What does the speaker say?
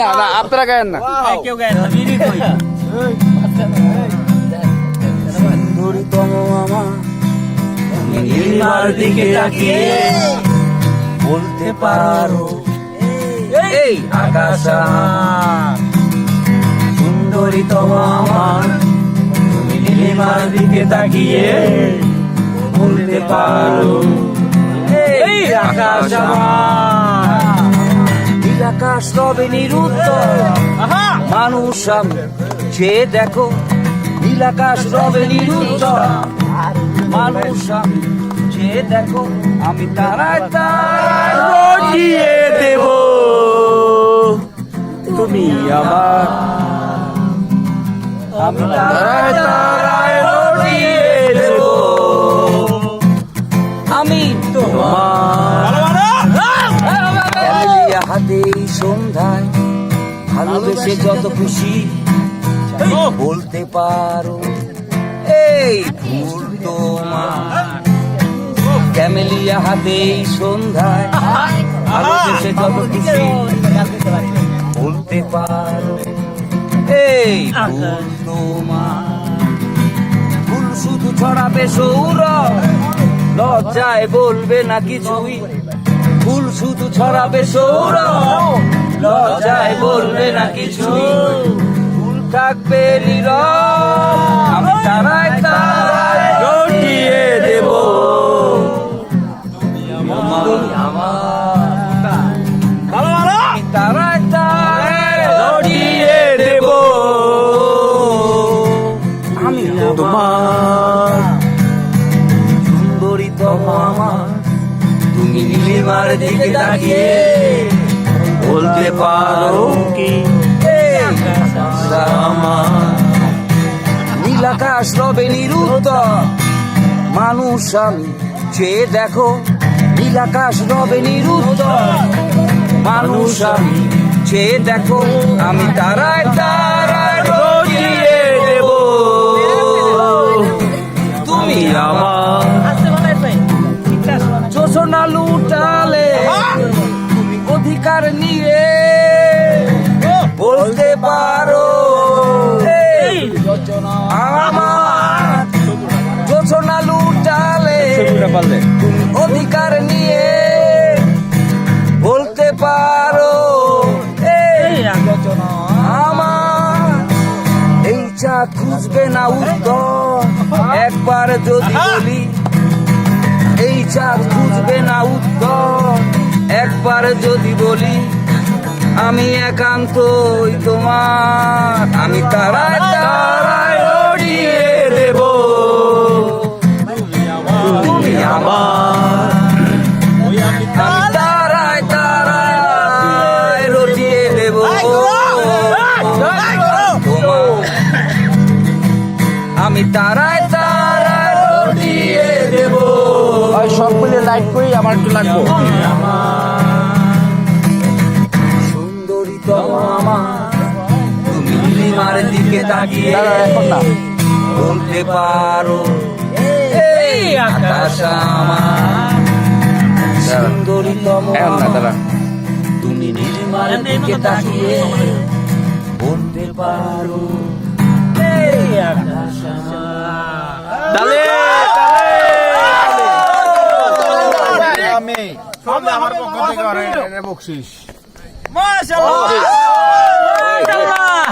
না না আপনারা গায়েন না। কেউ দিকে তাকিয়ে বলতে পারো এই আকাশ আমার, সুন্দরীতম আমার। তুমি নীলিমার দিকে তাকিয়ে বলতে পারো এই আকাশ আমার। রবে নিরুদ্ধ মানুষ আমি যে দেখো নীল আকাশ রবে নিরুদ্ধ মানুষ আমি যে দেখো আমি তারায় তারায় রটিয়ে দেব। তুমি আমার আমি তারায় তারায় সন্ধ্যায় ভালোবেসে যত খুশি বলতে পারো এই ফুল তোমার ক্যামেলিয়া হাতে সন্ধ্যায় ভালোবেসে যত খুশি বলতে পারো এই ফুল তোমার ফুল শুধু ছড়াবে সৌরভ লজ্জায় বলবে না কিছুই। ফুল শুধু ছড়াবে সৌরভ। লজ্জায় বলবে না কিছুই ফুল থাকবে নীরব। আমি তারায় তারায় দেব। তোমার। সুন্দরী আমার। তুমি নীলিমার দিকে তাকিয়ে বলতে পারো কি? নীল আকাশ রবে নিরুদ্ধ মানুষ আমি যে দেখো। নীল আকাশ রবে নিরুদ্ধ মানুষ আমি যে দেখো। আমি তারায় তুমি অধিকার নিয়ে বলতে পারো। আমার এই চা খুঁজবে না উত্তর। একবার যদি বলি এই চা খুঁজবে না উত্তর। একবার যদি বলি আমি একান্তই তোমার। আমি তারায় আমি তারায় দেব। ভাই সব মিলে লাইট করি আমার একটু লাগবো। সুন্দরী আমার তুমি নীলিমার দিকে তাকিয়ে দাঁড়া এখন না। বলতে পারো এই আকাশ। আমার। সুন্দরী এখন না দাঁড়া। তুমি নীলিমার দিকে তাকিয়ে বলতে পারো। আমি। আমার পক্ষ থেকে বকশিস। মাশাআল্লাহ!